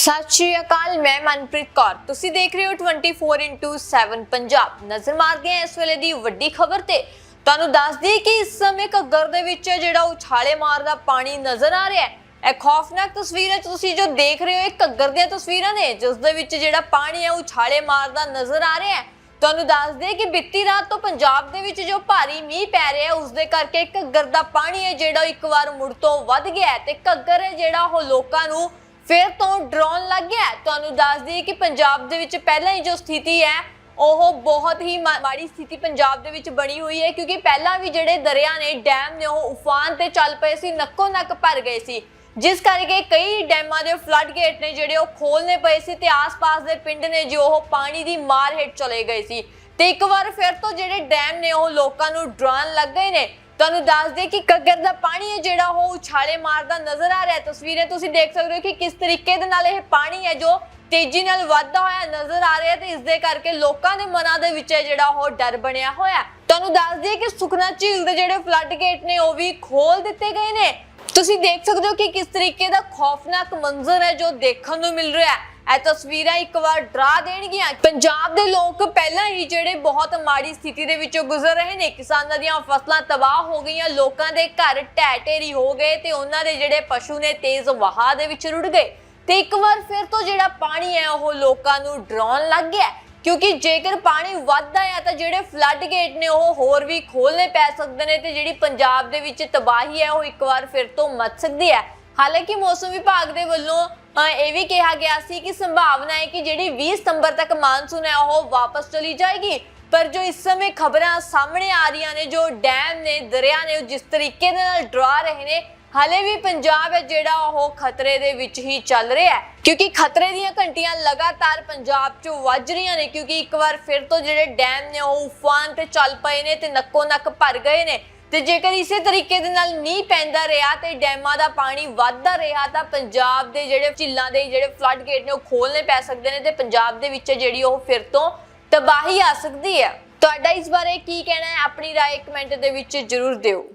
ਸਤਿ ਸ਼੍ਰੀ ਅਕਾਲ, ਮੈਂ ਮਨਪ੍ਰੀਤ ਕੌਰ। ਤੁਸੀਂ ਦੇਖ ਰਹੇ ਹੋ 24x7 ਪੰਜਾਬ। ਨਜ਼ਰ ਮਾਰਦੇ ਹਾਂ ਇਸ ਵੇਲੇ ਦੀ ਵੱਡੀ ਖਬਰ ਤੇ। ਤੁਹਾਨੂੰ ਦੱਸ ਦਈਏ ਕਿ ਇਸ ਸਮੇਂ ਘੱਗਰ ਦੇ ਵਿੱਚ ਜਿਹੜਾ ਉਛਾਲੇ ਮਾਰਦਾ ਪਾਣੀ ਨਜ਼ਰ ਆ ਰਿਹਾ ਹੈ। ਇਹ ਖੌਫਨਾਕ ਤਸਵੀਰਾਂ ਤੁਸੀਂ ਜੋ ਦੇਖ ਰਹੇ ਹੋ, ਇਹ ਘੱਗਰ ਦੀਆਂ ਤਸਵੀਰਾਂ ਨੇ, ਜਿਸ ਦੇ ਵਿੱਚ ਜਿਹੜਾ ਪਾਣੀ ਹੈ, ਉਛਾਲੇ ਮਾਰਦਾ ਨਜ਼ਰ ਆ ਰਿਹਾ ਹੈ। ਤੁਹਾਨੂੰ ਦੱਸ ਦਈਏ ਕਿ ਬੀਤੀ ਰਾਤ ਤੋਂ ਪੰਜਾਬ ਦੇ ਵਿੱਚ ਜੋ ਭਾਰੀ ਮੀਂਹ ਪੈ ਰਿਹਾ ਹੈ ਉਸ ਦੇ ਕਰਕੇ ਘੱਗਰ ਦਾ ਪਾਣੀ ਹੈ, ਜਿਹੜਾ ਇੱਕ ਵਾਰ ਮੁੜ ਤੋਂ ਵੱਧ ਗਿਆ ਤੇ ਘੱਗਰ ਹੈ ਜਿਹੜਾ ਉਹ ਲੋਕਾਂ ਨੂੰ ਫਿਰ ਤੋਂ ਡਰਾਉਣ ਲੱਗ ਗਿਆ। ਤੁਹਾਨੂੰ ਦੱਸ ਦਈਏ ਕਿ ਪੰਜਾਬ ਦੇ ਵਿੱਚ ਪਹਿਲਾਂ ਹੀ ਜੋ ਸਥਿਤੀ ਹੈ, ਉਹ ਬਹੁਤ ਹੀ ਮਾ- ਮਾੜੀ ਸਥਿਤੀ ਪੰਜਾਬ ਦੇ ਵਿੱਚ ਬਣੀ ਹੋਈ ਹੈ, ਕਿਉਂਕਿ ਪਹਿਲਾਂ ਵੀ ਜਿਹੜੇ ਦਰਿਆ ਨੇ, ਡੈਮ ਨੇ, ਉਹ ਉਫਾਨ ਤੇ ਚੱਲ ਪਏ ਸੀ, ਨੱਕੋ ਨੱਕ ਭਰ ਗਏ ਸੀ। ਜਿਸ ਕਰਕੇ ਕਈ ਡੈਮਾਂ ਦੇ ਫਲੱਡ ਗੇਟ ਨੇ ਜਿਹੜੇ ਉਹ ਖੋਲਨੇ ਪਏ ਸੀ ਤੇ ਆਸ-ਪਾਸ ਦੇ ਪਿੰਡ ਨੇ ਜੋ ਉਹ ਪਾਣੀ ਦੀ ਮਾਰ ਹੇਠ ਚਲੇ ਗਏ ਸੀ। ਤੇ ਇੱਕ ਵਾਰ ਫਿਰ ਤੋਂ ਜਿਹੜੇ ਡੈਮ ਨੇ, ਉਹ ਲੋਕਾਂ ਨੂੰ ਡਰਾਉਣ ਲੱਗ ਗਏ ਨੇ। ਤੁਹਾਨੂੰ ਦੱਸ ਦੇ ਕਿ ਕੱਗਰ ਦਾ ਪਾਣੀ ਹੈ ਜਿਹੜਾ ਉਹ ਉਛਾਲੇ ਮਾਰਦਾ ਨਜ਼ਰ ਆ ਰਿਹਾ ਤਸਵੀਰਾਂ ਤੁਸੀਂ ਦੇਖ ਸਕਦੇ ਹੋ ਕਿ ਕਿਸ ਤਰੀਕੇ ਦੇ ਨਾਲ ਇਹ ਪਾਣੀ ਹੈ ਜੋ ਤੇਜ਼ੀ ਨਾਲ ਵੱਧਦਾ ਹੋਇਆ ਨਜ਼ਰ ਆ ਰਿਹਾ ਤੇ ਇਸ ਦੇ ਕਰਕੇ ਲੋਕਾਂ ਦੇ ਮਨਾਂ ਦੇ ਵਿੱਚ ਜਿਹੜਾ ਉਹ ਡਰ ਬਣਿਆ ਹੋਇਆ ਤੁਹਾਨੂੰ ਦੱਸ ਦਈਏ ਕਿ ਸੁਖਨਾ ਝੀਲ ਦੇ ਜਿਹੜੇ ਫਲੱਡ ਗੇਟ ਨੇ, ਉਹ ਵੀ ਖੋਲ ਦਿੱਤੇ ਗਏ ਨੇ। ਤੁਸੀਂ ਦੇਖ ਸਕਦੇ ਹੋ ਕਿ ਕਿਸ ਤਰੀਕੇ ਦਾ ਖੌਫਨਾਕ ਮੰਜ਼ਰ ਹੈ ਜੋ ਦੇਖਣ ਨੂੰ ਮਿਲ ਰਿਹਾ ਹੈ। ਇਹ ਤਸਵੀਰਾਂ ਇੱਕ ਵਾਰ ਡਰਾ ਦੇਣਗੀਆਂ। ਪੰਜਾਬ ਦੇ ਲੋਕ ਪਹਿਲਾਂ ਹੀ ਜਿਹੜੇ ਬਹੁਤ ਮਾੜੀ ਸਥਿਤੀ ਦੇ ਵਿੱਚੋਂ ਗੁਜ਼ਰ ਰਹੇ ਨੇ, ਕਿਸਾਨਾਂ ਦੀਆਂ ਫਸਲਾਂ ਤਬਾਹ ਹੋ ਗਈਆਂ, ਲੋਕਾਂ ਦੇ ਘਰ ਢਹਿ ਢੇਰੀ ਹੋ ਗਏ ਤੇ ਉਹਨਾਂ ਦੇ ਜਿਹੜੇ ਪਸ਼ੂ ਨੇ ਤੇਜ਼ ਵਹਾਅ ਦੇ ਵਿੱਚ ਰੁੜ ਗਏ। ਤੇ ਇੱਕ ਵਾਰ ਫਿਰ ਤੋਂ ਜਿਹੜਾ ਪਾਣੀ ਹੈ, ਉਹ ਲੋਕਾਂ ਨੂੰ ਡਰਾਉਣ ਲੱਗ ਗਿਆ। ਕਿਉਂਕਿ ਜੇਕਰ ਪਾਣੀ ਵੱਧਦਾ ਹੈ ਤਾਂ ਜਿਹੜੇ ਫਲੱਡ ਗੇਟ ਨੇ ਉਹ ਹੋਰ ਵੀ ਖੋਲਨੇ ਪੈ ਸਕਦੇ ਨੇ ਤੇ ਜਿਹੜੀ ਪੰਜਾਬ ਦੇ ਵਿੱਚ ਤਬਾਹੀ ਹੈ ਉਹ ਇੱਕ ਵਾਰ ਫਿਰ ਤੋਂ ਮਚ ਸਕਦੀ ਹੈ। ਹਾਲਾਂਕਿ ਮੌਸਮ ਵਿਭਾਗ ਦੇ ਵੱਲੋਂ ਇਹ ਵੀ ਕਿਹਾ ਗਿਆ ਸੀ ਕਿ ਸੰਭਾਵਨਾ ਹੈ ਕਿ ਜਿਹੜੀ 20 ਸਤੰਬਰ ਤੱਕ ਮਾਨਸੂਨ ਹੈ ਉਹ ਵਾਪਸ ਚਲੀ ਜਾਏਗੀ। ਪਰ ਜੋ ਇਸ ਸਮੇਂ ਖਬਰਾਂ ਸਾਹਮਣੇ ਆ ਰਹੀਆਂ ਨੇ, ਜੋ ਡੈਮ ਨੇ, ਦਰਿਆ ਨੇ, ਉਹ ਜਿਸ ਤਰੀਕੇ ਦੇ ਨਾਲ ਡਰਾ ਰਹੇ ਨੇ ਹਲੇ ਵੀ ਪੰਜਾਬ ਹੈ ਜਿਹੜਾ ਉਹ ਖਤਰੇ ਦੇ ਵਿੱਚ ਹੀ ਚੱਲ ਰਿਹਾ ਹੈ ਕਿਉਂਕਿ ਖਤਰੇ ਦੀਆਂ ਘੰਟੀਆਂ ਲਗਾਤਾਰ ਪੰਜਾਬ 'ਚ ਵੱਜ ਰਹੀਆਂ ਨੇ ਕਿਉਂਕਿ ਇੱਕ ਵਾਰ ਫਿਰ ਤੋਂ ਜਿਹੜੇ ਡੈਮ ਨੇ ਉਹ ਉਫਾਨ ਤੇ ਚੱਲ ਪਏ ਨੇ ਤੇ ਨੱਕੋ ਨੱਕ ਭਰ ਗਏ ਨੇ ਤੇ ਜੇਕਰ ਇਸੇ ਤਰੀਕੇ ਦੇ ਨਾਲ ਮੀਂਹ ਪੈਂਦਾ ਰਿਹਾ ਤੇ ਡੈਮਾਂ ਦਾ ਪਾਣੀ ਵੱਧਦਾ ਰਿਹਾ ਤਾਂ ਪੰਜਾਬ ਦੇ ਜਿਹੜੇ ਝਿੱਲਾਂ ਦੇ ਜਿਹੜੇ ਫਲੱਡ ਗੇਟ ਨੇ ਉਹ ਖੋਲਨੇ ਪੈ ਸਕਦੇ ਨੇ ਤੇ ਪੰਜਾਬ ਦੇ ਵਿੱਚ ਜਿਹੜੀ ਉਹ ਫਿਰ ਤੋਂ ਤਬਾਹੀ ਆ ਸਕਦੀ ਹੈ ਤੁਹਾਡਾ ਇਸ ਬਾਰੇ ਕੀ ਕਹਿਣਾ ਹੈ ਆਪਣੀ رائے ਕਮੈਂਟ ਦੇ ਵਿੱਚ ਜਰੂਰ ਦਿਓ